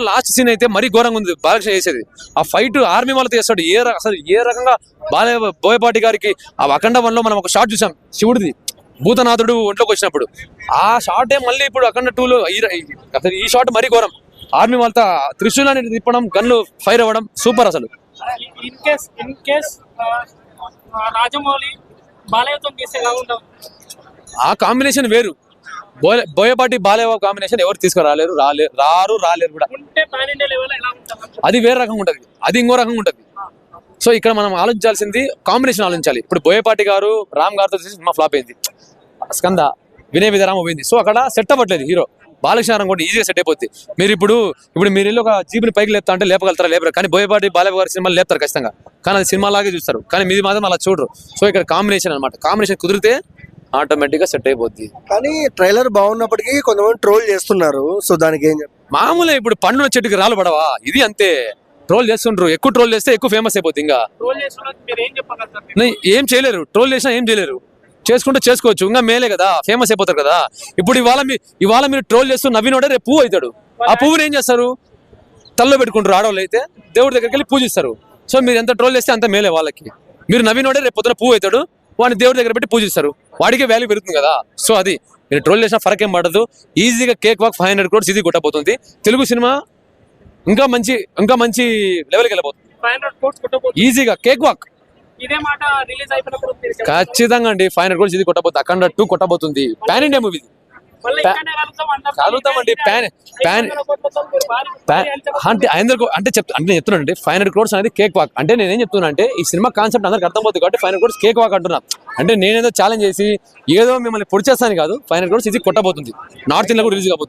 మాత్రం last scene అయితే మరీ ఘోరంగా ఉంది. బాలకృష్ణ చేసేది. ఆ ఫైట్ ఆర్మీ వాళ్ళతో చేస్తాడు. ఏ అసలు ఏ రకంగా బాలే బోయపాటి గారికి ఆ అఖండ వన్లో మనం ఒక షాట్ చూసాం. శివుడిది. భూతనాథుడు ఒంట్లోకి వచ్చినప్పుడు. ఆ షాటే మళ్ళీ ఇప్పుడు అఖండ టూలో అసలు ఈ షాట్ మరీ ఘోరం. ఆర్మీ వాళ్ళతో త్రిశూలాన్ని తిప్పడం గన్లు ఫైర్ అవ్వడం సూపర్ అసలు. In case in case Rajamouli బాలయ్యతో ఆ కాంబినేషన్ వేరు. బోయ బోయపాటి బాలేవ కాంబినేషన్ ఎవరు తీసుకురాలేరు రాలే రారు రాలేరు కూడా. అది వేరే రకంగా ఉంటది. అది ఇంకో రకంగా ఉంటది. సో ఇక్కడ మనం ఆలోచించాల్సింది కాంబినేషన్ ఆలోచించాలి. ఇప్పుడు బోయపాటి గారు రామ్ గారితో చేసి సినిమా ఫ్లాప్ అయింది. స్కంద వినయ విధానం పోయింది. సో అక్కడ సెట్ అవ్వట్లేదు హీరో. బాలకృష్ణ కూడా ఈజీగా సెట్ అయిపోద్ది. మీరు ఇప్పుడు ఇప్పుడు మీరు వెళ్ళి ఒక జీబుని పైకి లేపుతా అంటే లేపగలుగుతారా లేపరు కానీ బోయపాటి బాలయ్య గారి సినిమాలు లేపుతారు ఖచ్చితంగా. కానీ అది సినిమా లాగే చూస్తారు. కానీ మీది మాత్రం అలా చూడరు. సో ఇక్కడ కాంబినేషన్ అన్నమాట. కాంబినేషన్ కుదిరితే ఆటోమేటిక్గా సెట్ అయిపోద్ది. కానీ ట్రైలర్ బాగున్నప్పటికీ కొంతమంది ట్రోల్ చేస్తున్నారు. సో దానికి ఏం మామూలుగా ఇప్పుడు పండున చెట్టుకి రాళ్ళు పడవా? ఇది అంతే. ట్రోల్ చేస్తుండ్రు. ఎక్కువ ట్రోల్ చేస్తే ఎక్కువ ఫేమస్ అయిపోద్ది ఇంకా. రోల్ ఏం చేయలేరు. ట్రోల్ చేసినా ఏం చేయలేరు. చేసుకుంటే చేసుకోవచ్చు. ఇంకా మేలే కదా. ఫేమస్ అయిపోతారు కదా. ఇప్పుడు ఇవాళ మీ ఇవాళ మీరు ట్రోల్ చేస్తూ నవ్వినోడే రేపు పువ్వు అవుతాడు. ఆ పువ్వుని ఏం చేస్తారు? తల్లో పెట్టుకుంటారు ఆడవాళ్ళు అయితే. దేవుడి దగ్గరికి వెళ్ళి పూజిస్తారు. సో మీరు ఎంత ట్రోల్ చేస్తే అంత మేలే వాళ్ళకి. మీరు నవ్వినోడే రేపు పొద్దున పువ్వు అవుతాడు. వాడిని దేవుడి దగ్గర పెట్టి పూజిస్తారు. వాడికే వాల్యూ పెరుగుతుంది కదా. సో అది మీరు ట్రోల్ చేసిన ఫరక్ ఏం పడదు ఈజీగా cake walk five hundred crores ఇది కొట్టబోతుంది. తెలుగు సినిమా ఇంకా మంచి ఇంకా మంచి లెవెల్కి వెళ్ళబోతుంది. ఈజీగా కేక్ వాక్. ఖచ్చితంగా అండి ఫైవ్ హండ్రెడ్ కూడా ఇది కొట్టబోతుంది. అఖండ టూ కొట్టబోతుంది. పాన్ ఇండియా మూవీ కలుగుతామండి ప్యాన్ ప్యాన్ అంటే అందరికి అంటే చెప్తా అంటే నేను చెప్తున్నాను అండి ఫైవ్ హండ్రెడ్ క్రోడ్స్ అనేది కేక్ వాక్. అంటే నేనేం చెప్తున్నా అంటే ఈ సినిమా కాన్సెప్ట్ అందరికి అర్థమవుతుంది కాబట్టి ఫైవ్ హండ్రెడ్ కేక్ వాక్ అంటున్నా. అంటే నేనేదో ఛాలెంజ్ చేసి ఏదో మిమ్మల్ని పొడి చేస్తాను కాదు ఫైవ్ హండ్రెడ్ ఇది కొట్టబోతుంది. నార్త్ ఇండియా కూడా రిలీజ్ కాబోతుంది.